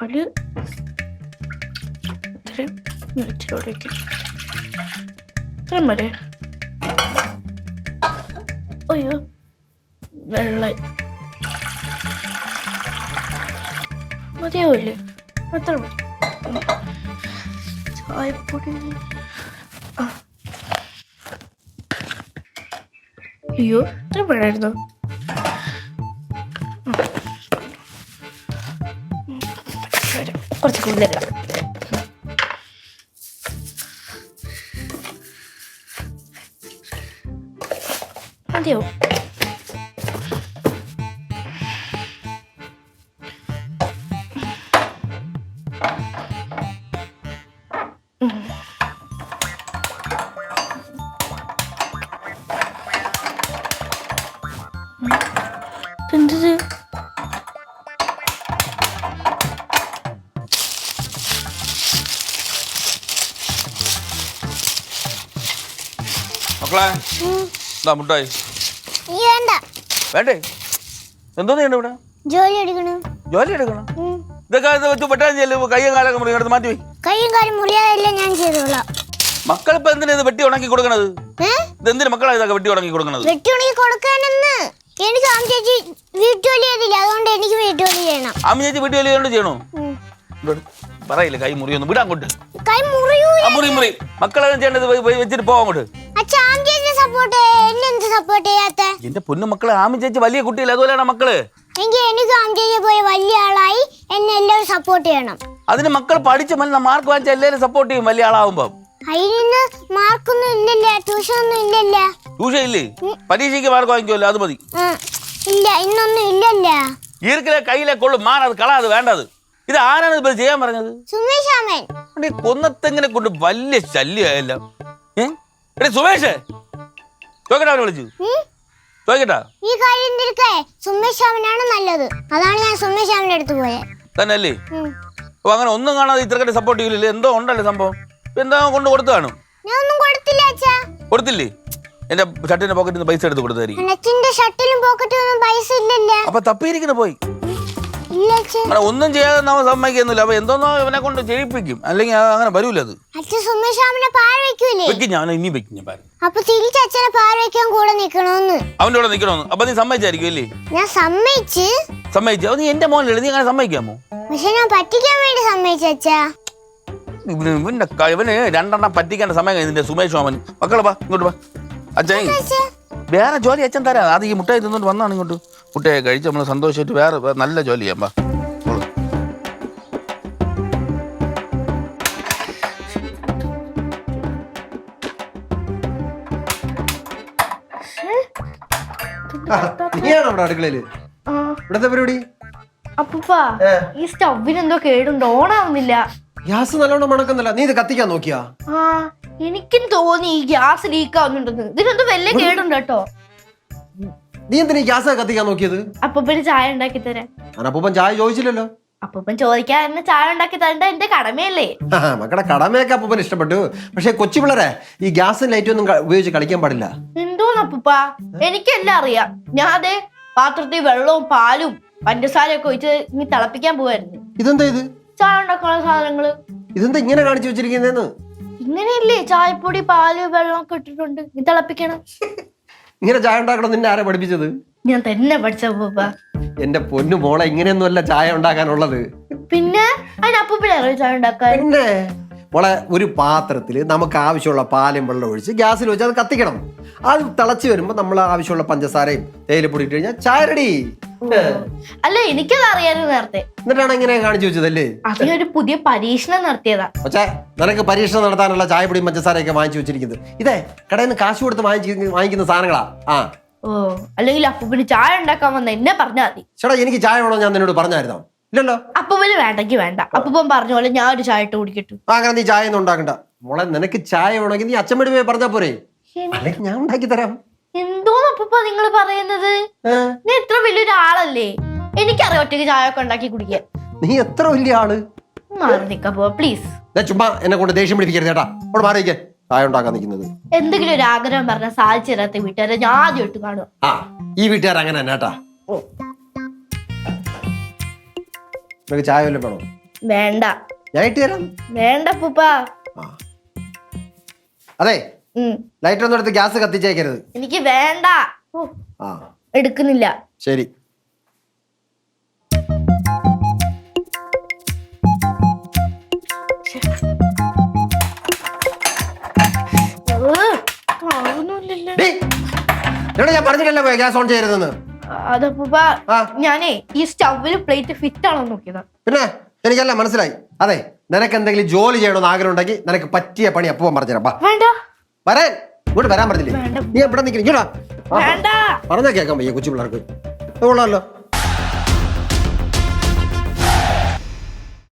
പാൽ ഇത്രയും ഇച്ചിരിയോടേക്ക് ഇത്രയും മതി. അയ്യോ വെള്ളം മതിയാവില്ലേ? അത്ര മതി. ചായപ്പൊടി. അയ്യോ ഇത്ര വേണമായിരുന്നു കുറച്ച് കൂടുതലാണ് മതിയോ എന്തത് മക്കളെ എന്താ മുട്ടായി. നീ വേണ്ട? വേണ്ടേ എന്തോ ചെയ്യണ്ട ഇവിടെ? ജോലി എടുക്കണം. ജോലി എടുക്കണം? ഇതൊക്കെ ഇത് വെച്ച് പെട്ടെന്ന് ചെല്ലു കയ്യും കാലൊക്കെ മുറി എടുത്ത് മാറ്റി പോയി കൈയും കാലും മുറിയാതെല്ലാം ഞാൻ ചെയ്തോളാം. മക്കളിപ്പോ എന്തിനാ ഇത് വെട്ടി ഉണക്കി കൊടുക്കണത്? ഏ? ഇത് എന്തിനു മക്കളാ ഇതൊക്കെ വെട്ടി ഉണക്കി കൊടുക്കണത്? ഉണക്കി കൊടുക്കാനെന്ന്. എനിക്ക് ആം ചേച്ചി വീട്ടുജോലി ചെയ്തില്ല. അതുകൊണ്ട് എനിക്ക് വീട്ടുജോലി ചെയ്യണം. അമ്മ ചേച്ചി വീട്ടിൽ ജോലി ചെയ്യണോ? പറയില്ല കൈ മുറിയൊന്നും വിടാൻ കൊണ്ട്. കൈ മുറിയൂ മുറി മുറി. മക്കളെ ചെയ്യേണ്ടത് വെച്ചിട്ട് പോവാൻ കൊണ്ട്. എന്റെ പൊന്നു മക്കൾ ആമി ചേച്ചി വലിയ കുട്ടിയില്ല? അതുപോലെയാണ് മക്കൾ? എങ്കിൽ എനിക്ക് ആമി ചേച്ചി പോയി വലിയ ആളായി. എന്നെ എല്ലാവരും സപ്പോർട്ട് ചെയ്യണം. അതിന് മക്കൾ പഠിച്ച മല്ല മാർക്ക് വാങ്ങിച്ച എല്ലാവരും സപ്പോർട്ട് ചെയ്യും വലിയ ആളാവുമ്പോ. അതിന് മാർക്കൊന്നും ഇല്ലല്ല. ട്യൂഷൻ ഒന്നും ഇല്ലല്ല. ട്യൂഷൻ ഇല്ലേ? പരീക്ഷയ്ക്ക് മാർക്ക് വാങ്ങിക്കുമല്ലോ അത് മതി. ഇല്ല ഇന്നൊന്നും ഇല്ലല്ല. ഈർക്കിലെ കയ്യിലെ കൊള്ളു. മാറത് കളാത് വേണ്ടത്. ഇത് ആരാണ് ഇപ്പൊ ചെയ്യാൻ പറഞ്ഞത്? കൊന്നത്തെങ്ങനെ കൊണ്ട് വലിയ ശല്യമായല്ല. ഏ? എടേ സുമേഷ്. ചോക്കട്ടാ അവനെ വിളിച്ചു? ചോദിക്കട്ടാ. ഈ കാര്യം തിരിക്കേ സുമേഷ് ആമനാണ് നല്ലത്. അതാണ് ഞാൻ സുമേഷ് ആമന്റെ അടുത്ത് പോയത് തന്നെ അല്ലേ അപ്പൊ അങ്ങനെ ഒന്നും കാണാതെ ഇത്രക്കട്ടെ സപ്പോർട്ട് ചെയ്യില്ലേ എന്തോ ഉണ്ടല്ലേ സംഭവം? എന്താ കൊണ്ട് കൊടുത്തു കാണും? ഞാൻ ഒന്നും കൊടുത്തില്ല അച്ഛാ. കൊടുത്തില്ലേ? എന്റെ ഷർട്ടിന്റെ പോക്കറ്റിൽ നിന്ന് പൈസ എടുത്ത് കൊടുത്തായിരിക്കും. അച്ഛന്റെ ഷർട്ടിലും പോക്കറ്റിലും പൈസ ഇല്ലല്ല. അപ്പൊ തപ്പിയിരിക്കുന്നു പോയി. അങ്ങനെ ഒന്നും ചെയ്യാതെ നമ്മൾ സമ്മതിക്കുന്നില്ല. അപ്പൊ എന്തോന്നോ ഇവനെ കൊണ്ട് ചെയ്യിപ്പിക്കും അല്ലെങ്കിൽ അങ്ങനെ വരൂല അത്. അച്ഛൻ സുമേഷ് ആമനെ പാര വെക്കൂലേ വെക്കും ഞാൻ ഇനി വെക്കും ഞാൻ പാരം അപ്പൊ തിരിച്ച് അച്ഛനെ പാര വെക്കാൻ കൂടെ നിക്കണോന്ന്. അവന്റെ കൂടെ അപ്പൊ നീ സമ്മതിച്ചായിരിക്കും അല്ലേ? ഞാൻ സമ്മതിച്ച്. സമ്മതിച്ചു. അത് നീ എന്റെ മോനല്ലേ? നീ അങ്ങനെ സമ്മതിക്കാമോ? പക്ഷെ ഞാൻ പറ്റിക്കാൻ വേണ്ടി സമ്മതിച്ചു അച്ഛാ. ഇവന് ഇവന്റെ ക- ഇവന് രണ്ടെണ്ണം പറ്റിക്കേണ്ട സമയം കഴിഞ്ഞു നിന്റെ സുമേഷ് മാമൻ മക്കളെ വാ ഇങ്ങോട്ട് വാ. അച്ഛൻ വേറെ ജോലി അച്ഛൻ തരാം. അത് ഈ മുട്ടായി തിന്നോണ്ട് വന്നാണ് ഇങ്ങോട്ട്. മുട്ടയെ കഴിച്ച് നമ്മൾ സന്തോഷമായിട്ട് വേറെ നല്ല ജോലി ചെയ്യാം വാ നീയാണോ അവിടെ അടുക്കളയിൽ? ആ. ഇവിടത്തെ പരിപാടി? അപ്പൂപ്പ ഈ സ്റ്റവിന് എന്തോ കേടുണ്ട് ഓണാവുന്നില്ല. ഗ്യാസ് നല്ലോണം മണക്കുന്നില്ല. നീ ഇത് കത്തിക്കാൻ നോക്കിയാ? ആ എനിക്കും തോന്നി ഈ ഗ്യാസ് ലീക്ക് ആവുന്നുണ്ടെന്ന് ഇതിനെന്തോ വല്ല കേടുണ്ട് കേട്ടോ. നീ എന്തിനാ ഗ്യാസ് കത്തിക്കാൻ നോക്കിയത്? അപ്പൂപ്പന് ചായ ഉണ്ടാക്കി തരാൻ. അപ്പൂപ്പൻ ചായ ചോദിച്ചില്ലല്ലോ. അപ്പൂപ്പൻ ചോദിക്കാൻ ചായ ഉണ്ടാക്കി തരേണ്ട എന്റെ കടമയല്ലേ? ആ, മക്കളുടെ കടമയൊക്കെ അപ്പൂപ്പൻ ഇഷ്ടപ്പെട്ടു. പക്ഷെ കൊച്ചു പിള്ളേരെ ഈ ഗ്യാസും ലൈറ്റും ഒന്നും ക- ഉപയോഗിച്ച് കളിക്കാൻ പാടില്ല. എന്തോന്ന് അപ്പൂപ്പ? എനിക്കെല്ലാം അറിയാം. ഞാൻ അതെ പാത്രത്തിൽ വെള്ളവും പാലും പഞ്ചസാരയൊക്കെ ഒഴിച്ച് ഇനി തിളപ്പിക്കാൻ പോവായിരുന്നു. ഇതെന്താ ഇത്? ചായ ഉണ്ടാക്കാനുള്ള സാധനങ്ങൾ. ഇതെന്താ ഇങ്ങനെ കാണിച്ചു വെച്ചിരിക്കുന്നേന്ന് ഇങ്ങനെയല്ലേ ചായപ്പൊടി പാൽ വെള്ളം ഒക്കെ ഇട്ടിട്ടുണ്ട്. ഇനി തിളപ്പിക്കണം. ഇങ്ങനെ ചായ ഉണ്ടാക്കണം നിന്നെ ആരാ പഠിപ്പിച്ചത്? ഞാൻ തന്നെ പഠിച്ച അപ്പൂപ്പ എന്റെ പൊന്നു മോളെ ഇങ്ങനെയൊന്നുമല്ല ചായ ഉണ്ടാക്കാനുള്ളത്. പിന്നെ ചായ ഉണ്ടാക്കാൻ? പിന്നെ? മോളെ ഒരു പാത്രത്തിൽ നമുക്ക് ആവശ്യമുള്ള പാലും വെള്ളം ഒഴിച്ച് ഗ്യാസിൽ വെച്ച് അത് കത്തിക്കണം. അത് തിളച്ച് വരുമ്പോൾ നമ്മൾ ആവശ്യമുള്ള പഞ്ചസാരയും തേയിലപ്പൊടി ഇട്ട് കഴിഞ്ഞാൽ ചായ റെഡി അല്ല എനിക്കത് അറിയാനും നേരത്തെ. എന്നിട്ടാണ് ഇങ്ങനെ കാണിച്ചു വെച്ചതല്ലേ? അതിനൊരു പുതിയ പരീക്ഷണം നടത്തിയതാ. പക്ഷേ നിനക്ക് പരീക്ഷണം നടത്താനുള്ള ചായപ്പൊടിയും പഞ്ചസാരയൊക്കെ വാങ്ങിച്ചു വെച്ചിരിക്കുന്നത്. ഇതേ കടയിൽ നിന്ന് കാശ് കൊടുത്ത് വാങ്ങിച്ച് വാങ്ങിക്കുന്ന സാധനങ്ങളാ. ആ. ഓ അല്ലെങ്കിൽ അപ്പൂപ്പന് ചായ ഉണ്ടാക്കാൻ വന്ന എന്നെ പറഞ്ഞാൽ മതി. ചേട്ടാ എനിക്ക് ചായ വേണോ ഞാൻ നിന്നോട് പറഞ്ഞായിരുന്നോ? ഇല്ലല്ലോ. അപ്പൂപ്പന് വേണ്ടെങ്കിൽ വേണ്ട. അപ്പൂപ്പൻ പറഞ്ഞ പോലെ ഞാൻ ഒരു ചായ ഇട്ട് കുടിക്കട്ടു. അങ്ങനെ നീ ചായ ഒന്നും ഉണ്ടാക്കണ്ട. മോളെ നിനക്ക് ചായ വേണമെങ്കിൽ നീ അച്ഛൻ പോയി പറഞ്ഞാ പോരെ. അല്ലെങ്കിൽ ഞാൻ ഉണ്ടാക്കി തരാം എന്തോന്ന് അപ്പൂപ്പ നിങ്ങൾ പറയുന്നത്? ഞാൻ നീ ഇത്ര വലിയൊരു ആളല്ലേ എനിക്കറിയാം ഒറ്റയ്ക്ക് ചായ ഒക്കെ ഉണ്ടാക്കി കുടിക്കാൻ. നീ എത്ര വലിയ ആൾ? മാറി നിക്കപ്പോ പ്ലീസ് ദേ ചുമ്മാ എന്നെ കൊണ്ട് ദേഷ്യം പിടിപ്പിക്കരുത് ചേട്ടാ അവിടെ ചായ ഉണ്ടാക്കാൻ നിൽക്കുന്നത്. എന്തെങ്കിലും ഒരു ആഗ്രഹം പറഞ്ഞാൽ സാധിച്ചു തരാത്ത വീട്ടുകാരെ ഞാൻ ആദ്യമായിട്ട് കാണുക ആ ഈ വീട്ടുകാർ അങ്ങനെ തന്നെ കേട്ടാ. ഓ. നിനക്ക് ചായ വല്ലതും വേണോ? വേണ്ട. ഞാൻ ഇട്ട് തരാം. വേണ്ട പൂപ്പ. ആ. അതെ ഉം. എടുത്ത് ഗ്യാസ് കത്തിച്ചേക്കരുത്. എനിക്ക് വേണ്ട. ഓ, ആ. എടുക്കുന്നില്ല. ശരി. എന്നോട് ഞാൻ പറഞ്ഞില്ലല്ലോ ഗ്യാസ് ഓൺ ചെയ്യരുതെന്ന്. ആ. ഞാനേ ഈ സ്റ്റൗവിൽ പ്ലേറ്റ് ഫിറ്റ് ആണോ നോക്കിയത്. പിന്നെ എനിക്കല്ല മനസ്സിലായി. അതെ നിനക്ക് എന്തെങ്കിലും ജോലി ചെയ്യണമെന്ന് ആഗ്രഹം ഉണ്ടെങ്കിൽ നിനക്ക് പറ്റിയ പണി അപ്പം പറഞ്ഞുതരാം. വാ. വേണ്ട. വരാൻ. ഇങ്ങോട്ട് വരാൻ പറഞ്ഞില്ലേ? വേണ്ട. നീ എവിടെ നിൽക്കണം? ഇങ്ങോട്ടാ വേണ്ട. പറഞ്ഞാ കേൾക്കാൻ വയ്യ കൊച്ചു പിള്ളേർക്ക് കൊള്ളാമല്ലോ